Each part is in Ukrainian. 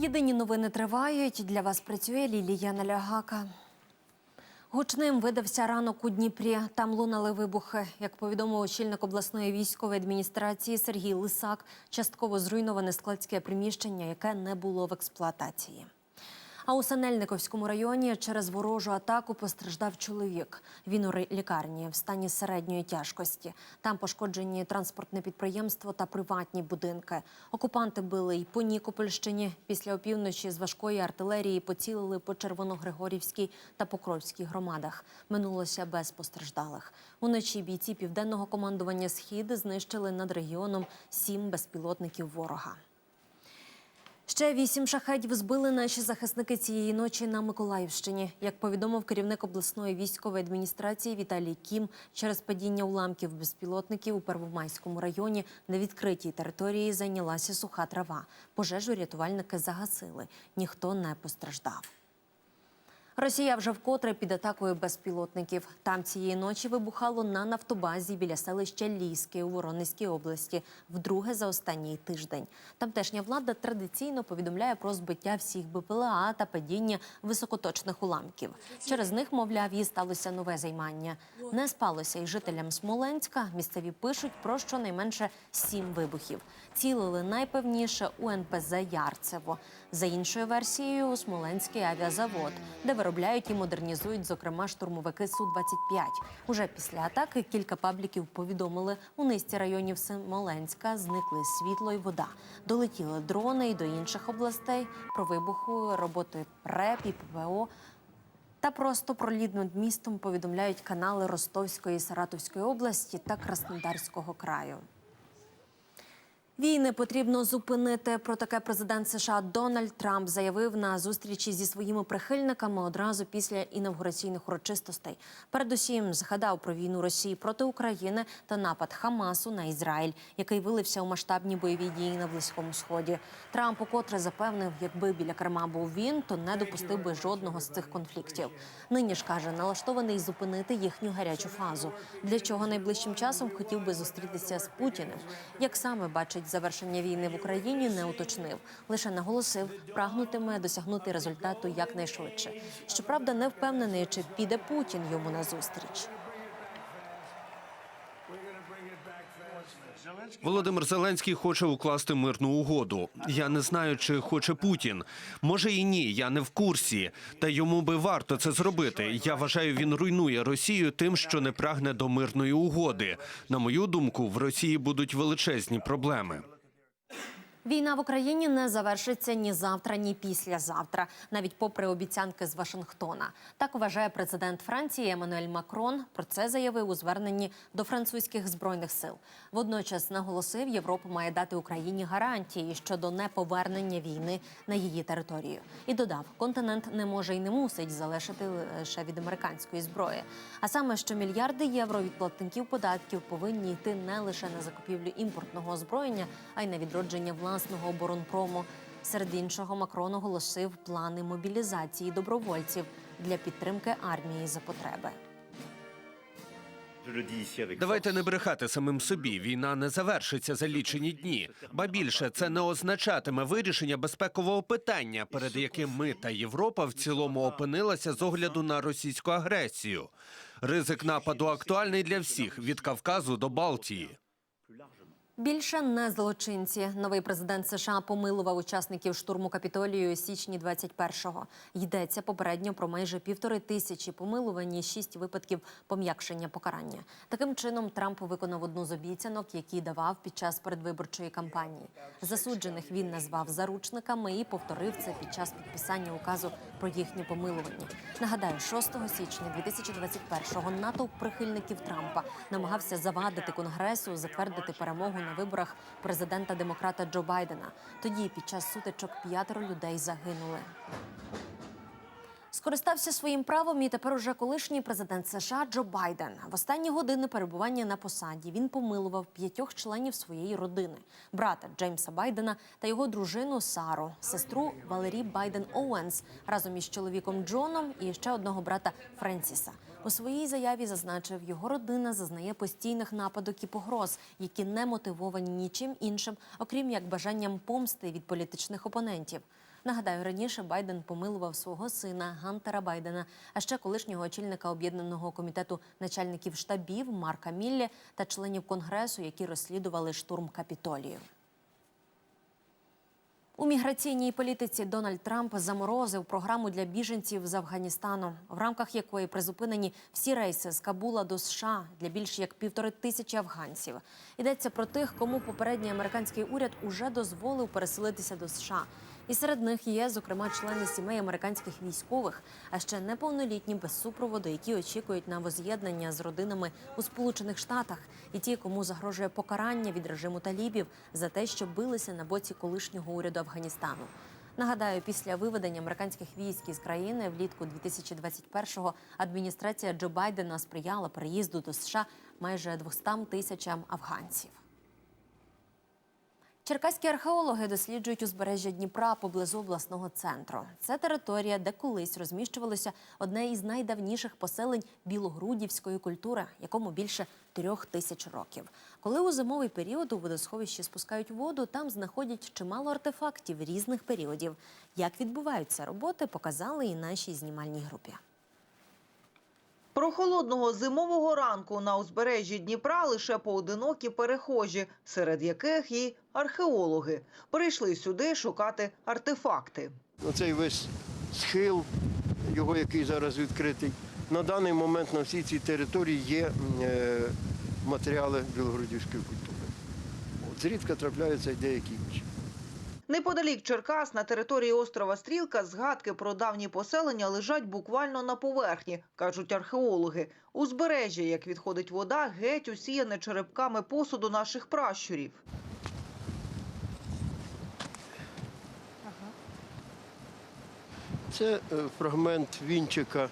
Єдині новини тривають. Для вас працює Лілія Налягака. Гучним видався ранок у Дніпрі. Там лунали вибухи. Як повідомив очільник обласної військової адміністрації Сергій Лисак, частково зруйноване складське приміщення, яке не було в експлуатації. А у Синельниковському районі через ворожу атаку постраждав чоловік. Він у лікарні в стані середньої тяжкості. Там пошкоджені транспортне підприємство та приватні будинки. Окупанти били й по Нікопольщині. Після опівночі з важкої артилерії поцілили по Червоногригорівській та Покровській громадах. Минулося без постраждалих. Уночі бійці південного командування Схід знищили над регіоном сім безпілотників ворога. Ще вісім шахедів збили наші захисники цієї ночі на Миколаївщині. Як повідомив керівник обласної військової адміністрації Віталій Кім, через падіння уламків безпілотників у Первомайському районі на відкритій території зайнялася суха трава. Пожежу рятувальники загасили. Ніхто не постраждав. Росія вже вкотре під атакою безпілотників. Там цієї ночі вибухало на нафтобазі біля селища Ліски у Воронезькій області. Вдруге за останній тиждень. Тамтешня влада традиційно повідомляє про збиття всіх БПЛА та падіння високоточних уламків. Через них, мовляв, їй сталося нове займання. Не спалося й жителям Смоленська. Місцеві пишуть про щонайменше сім вибухів. Цілили найпевніше у НПЗ Ярцево. За іншою версією, у Смоленський авіазавод, де виробляють і модернізують, зокрема, штурмовики Су-25. Уже після атаки кілька пабліків повідомили, у низці районів Смоленська зникли світло і вода. Долетіли дрони і до інших областей. Про вибуху роботи ПРЕП і ПВО та просто про лід над містом повідомляють канали Ростовської і Саратовської області та Краснодарського краю. Війни потрібно зупинити. Про таке президент США Дональд Трамп заявив на зустрічі зі своїми прихильниками одразу після інавгураційних урочистостей. Передусім згадав про війну Росії проти України та напад Хамасу на Ізраїль, який вилився у масштабні бойові дії на близькому сході. Трамп укотре запевнив, якби біля Кремля був він, то не допустив би жодного з цих конфліктів. Нині ж каже, налаштований зупинити їхню гарячу фазу. Для чого найближчим часом хотів би зустрітися з Путіним. Як саме бачить завершення війни в Україні, не уточнив. Лише наголосив, прагнутиме досягнути результату якнайшвидше. Щоправда, не впевнений, чи піде Путін йому на зустріч. Володимир Зеленський хоче укласти мирну угоду. Я не знаю, чи хоче Путін. Може і ні, я не в курсі. Та йому би варто це зробити. Я вважаю, він руйнує Росію тим, що не прагне до мирної угоди. На мою думку, в Росії будуть величезні проблеми. Війна в Україні не завершиться ні завтра, ні післязавтра, навіть попри обіцянки з Вашингтона. Так вважає президент Франції Еммануель Макрон. Про це заявив у зверненні до французьких збройних сил. Водночас наголосив, Європа має дати Україні гарантії щодо неповернення війни на її територію. І додав, континент не може і не мусить залишити лише від американської зброї. А саме, що мільярди євро від платників податків повинні йти не лише на закупівлю імпортного озброєння, а й на відродження власного оборонпрому. Серед іншого, Макрон оголосив плани мобілізації добровольців для підтримки армії за потреби. Давайте не брехати самим собі. Війна не завершиться за лічені дні. Ба більше це не означатиме вирішення безпекового питання, перед яким ми та Європа в цілому опинилася з огляду на російську агресію. Ризик нападу актуальний для всіх від Кавказу до Балтії. Більше не злочинці. Новий президент США помилував учасників штурму капітолію у січні 21-го. Йдеться попередньо про майже півтори тисячі помилувань і шість випадків пом'якшення покарання. Таким чином Трамп виконав одну з обіцянок, які давав під час передвиборчої кампанії. Засуджених він назвав заручниками і повторив це під час підписання указу про їхнє помилування. Нагадаю, 6 січня 2021-го натовп прихильників Трампа намагався завадити конгресу затвердити перемогу на виборах президента демократа Джо Байдена. Тоді під час сутичок п'ятеро людей загинули. Скористався своїм правом і тепер уже колишній президент США Джо Байден. В останні години перебування на посаді він помилував п'ятьох членів своєї родини: брата Джеймса Байдена та його дружину Сару, сестру Валері Байден Оуенс разом із чоловіком Джоном і ще одного брата Френсіса. У своїй заяві зазначив, його родина зазнає постійних нападок і погроз, які не мотивовані нічим іншим, окрім як бажанням помсти від політичних опонентів. Нагадаю, раніше Байден помилував свого сина Гантера Байдена, а ще колишнього очільника об'єднаного комітету начальників штабів Марка Міллі та членів конгресу, які розслідували штурм Капітолію. У міграційній політиці Дональд Трамп заморозив програму для біженців з Афганістану, в рамках якої призупинені всі рейси з Кабула до США для більш як півтори тисячі афганців. Йдеться про тих, кому попередній американський уряд уже дозволив переселитися до США. І серед них є, зокрема, члени сімей американських військових, а ще неповнолітні без супроводу, які очікують на воз'єднання з родинами у Сполучених Штатах, і ті, кому загрожує покарання від режиму талібів за те, що билися на боці колишнього уряду Афганістану. Нагадаю, після виведення американських військ із країни влітку 2021-го адміністрація Джо Байдена сприяла переїзду до США майже 200 тисячам афганців. Черкаські археологи досліджують узбережжя Дніпра поблизу обласного центру. Це територія, де колись розміщувалося одне із найдавніших поселень білогрудівської культури, якому більше трьох тисяч років. Коли у зимовий період у водосховищі спускають воду, там знаходять чимало артефактів різних періодів. Як відбуваються роботи, показали і нашій знімальній групі. Прохолодного зимового ранку на узбережжі Дніпра лише поодинокі перехожі, серед яких і археологи. Прийшли сюди шукати артефакти. Оцей весь схил, його який зараз відкритий. На даний момент на всій цій території є е, матеріали білогородівської культури. От, зрідка трапляються деякі інші. Неподалік Черкас на території острова Стрілка згадки про давні поселення лежать буквально на поверхні, кажуть археологи. Узбережжя, як відходить вода, геть усіяне черепками посуду наших пращурів. Це е, фрагмент вінчика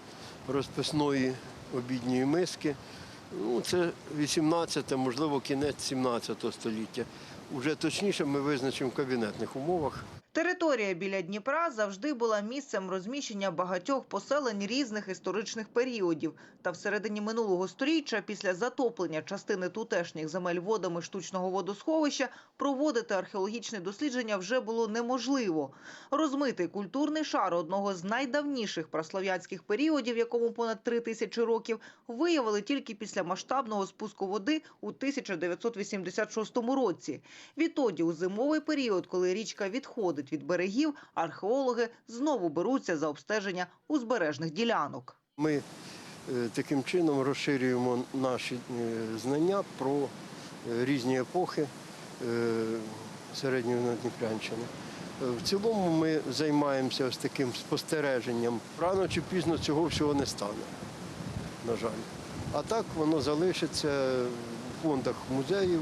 розписної обідньої миски. Ну, це 18, можливо, кінець 17 століття. Уже точніше ми визначимо в кабінетних умовах. Територія біля Дніпра завжди була місцем розміщення багатьох поселень різних історичних періодів. Та в середині минулого сторіччя, після затоплення частини тутешніх земель водами штучного водосховища, проводити археологічне дослідження вже було неможливо. Розмитий культурний шар одного з найдавніших праслов'янських періодів, якому понад три тисячі років, виявили тільки після масштабного спуску води у 1986 році. Відтоді, у зимовий період, коли річка відходить від берегів, археологи знову беруться за обстеження узбережних ділянок. Ми е, таким чином розширюємо наші е, знання про е, різні епохи середньої Надніпрянщини. В цілому ми займаємося ось таким спостереженням. Рано чи пізно цього всього не стане, на жаль. А так воно залишиться в фондах музеїв,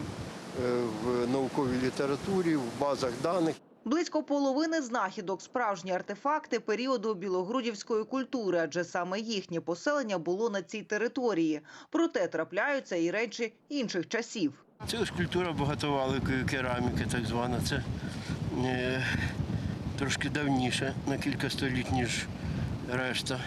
в науковій літературі, в базах даних. Близько половини знахідок справжні артефакти періоду білогрудівської культури, адже саме їхнє поселення було на цій території. Проте трапляються і речі інших часів. Це ось культура багатоваликої кераміки, так звана. Це е, трошки давніше, на кілька століть, ніж решта.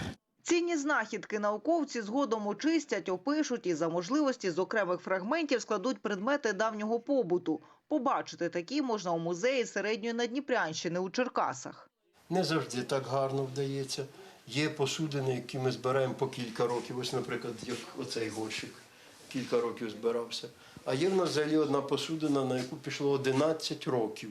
Цінні знахідки науковці згодом очистять, опишуть і за можливості з окремих фрагментів складуть предмети давнього побуту. Побачити такі можна у музеї середньої Надніпрянщини у Черкасах. Не завжди так гарно вдається. Є посудини, які ми збираємо по кілька років. Ось, наприклад, як оцей горщик кілька років збирався. А є в нас взагалі одна посудина, на яку пішло 11 років.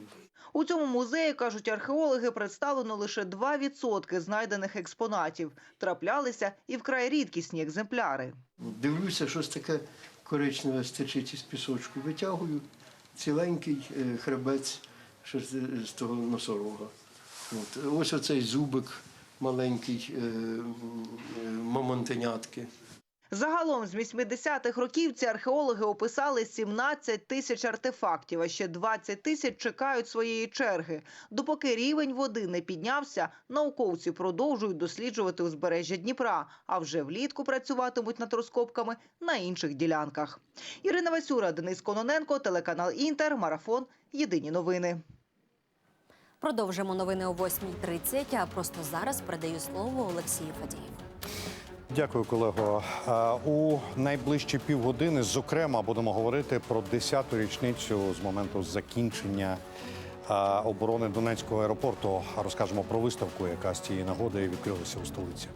У цьому музеї, кажуть археологи, представлено лише 2% знайдених експонатів. Траплялися і вкрай рідкісні екземпляри. Дивлюся, щось таке коричневе стечить із пісочку. Витягую ціленький е, хребець шерстистого носорога. От. Ось оцей зубик маленький е, е, мамонтенятки. Загалом з 80-х років ці археологи описали 17 тисяч артефактів, а ще 20 тисяч чекають своєї черги. Допоки рівень води не піднявся, науковці продовжують досліджувати узбережжя Дніпра, а вже влітку працюватимуть над розкопками на інших ділянках. Ірина Васюра, Денис Кононенко, телеканал Інтер, Марафон. Єдині новини. Продовжимо новини о 8.30, а просто зараз передаю слово Олексію Фадієву. Дякую, колего. У найближчі півгодини, зокрема, будемо говорити про 10-ту річницю з моменту закінчення е, оборони Донецького аеропорту розкажемо про виставку, яка з цієї нагоди відкрилася у столиці.